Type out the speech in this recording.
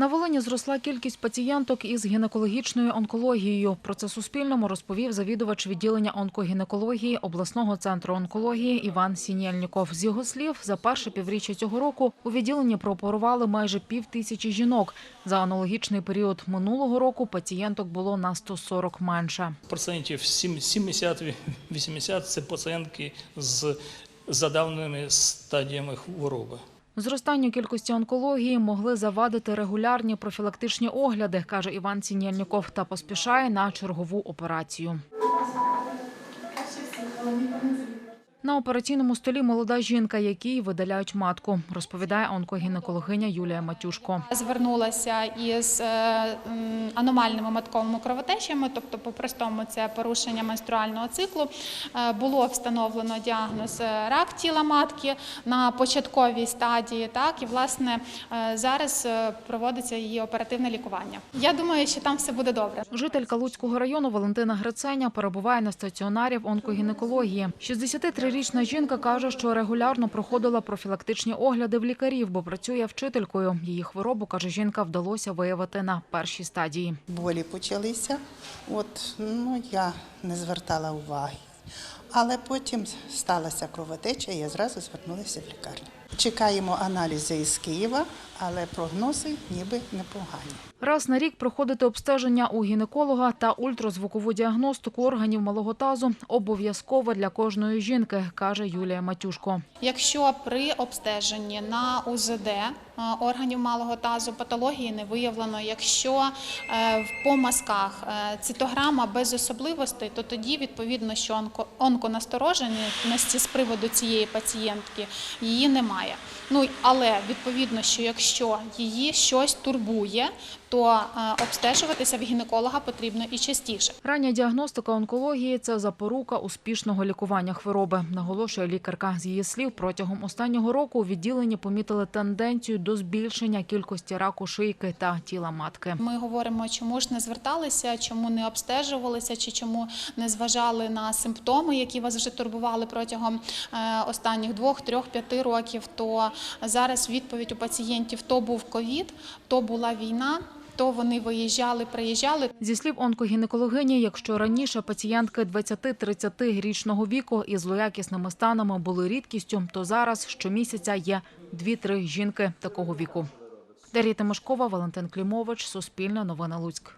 На Волині зросла кількість пацієнток із гінекологічною онкологією. Про це Суспільному розповів завідувач відділення онкогінекології обласного центру онкології Іван Сінєльніков. З його слів, за перше півріччя цього року у відділенні прооперували майже пів тисячі жінок. За аналогічний період минулого року пацієнток було на 140 менше. Процентів 70-80 це пацієнтки з задавненими стадіями хвороби. Зростанню кількості онкології могли завадити регулярні профілактичні огляди, каже Іван Сінєльніков, та поспішає на чергову операцію. На операційному столі молода жінка, якій видаляють матку, розповідає онкогінекологиня Юлія Матюшко. Звернулася із е, аномальними матковими кровотечами, тобто, по-простому, це порушення менструального циклу. Е, Було встановлено діагноз е, рак тіла матки на початковій стадії. Так і власне зараз проводиться її оперативне лікування. Я думаю, що там все буде добре. Жителька Луцького району Валентина Гриценя перебуває на стаціонарі в онкогінекології. 63-річна жінка каже, що регулярно проходила профілактичні огляди в лікарів, бо працює вчителькою. Її хворобу, каже жінка, вдалося виявити на першій стадії. болі почалися. От ну я не звертала уваги. Але потім сталася кровотеча, і я зразу звернулася в лікарню. Чекаємо аналізи із Києва, але прогнози ніби непогані. Раз на рік проходити обстеження у гінеколога та ультразвукову діагностику органів малого тазу обов'язково для кожної жінки, каже Юлія Матюшко. Якщо при обстеженні на УЗД е, органів малого тазу патології не виявлено, якщо е, в- по мазках е, цитограма без особливостей, то тоді відповідно, що онко- онконастороженості з приводу цієї пацієнтки її немає. Ну але відповідно, що якщо її щось турбує, то е, обстежуватися в гінеколога потрібно і частіше. Рання діагностика онкології це запорука успішного лікування хвороби, наголошує лікарка. З її слів, протягом останнього року у відділенні помітили тенденцію до збільшення кількості раку шийки та тіла матки. Ми говоримо, чому ж не зверталися, чому не обстежувалися, чи чому не зважали на симптоми, які вас вже турбували протягом е, останніх двох, трьох, п'яти років. То зараз відповідь у пацієнтів то був ковід, то була війна. То вони виїжджали, приїжджали. Зі слів онкогінекологині, якщо раніше пацієнтки 20-30 річного віку із злоякісними станами були рідкістю, то зараз щомісяця є 2-3 жінки такого віку. Дар'я Тимошкова, Валентин Клімович, Суспільне новини Луцьк.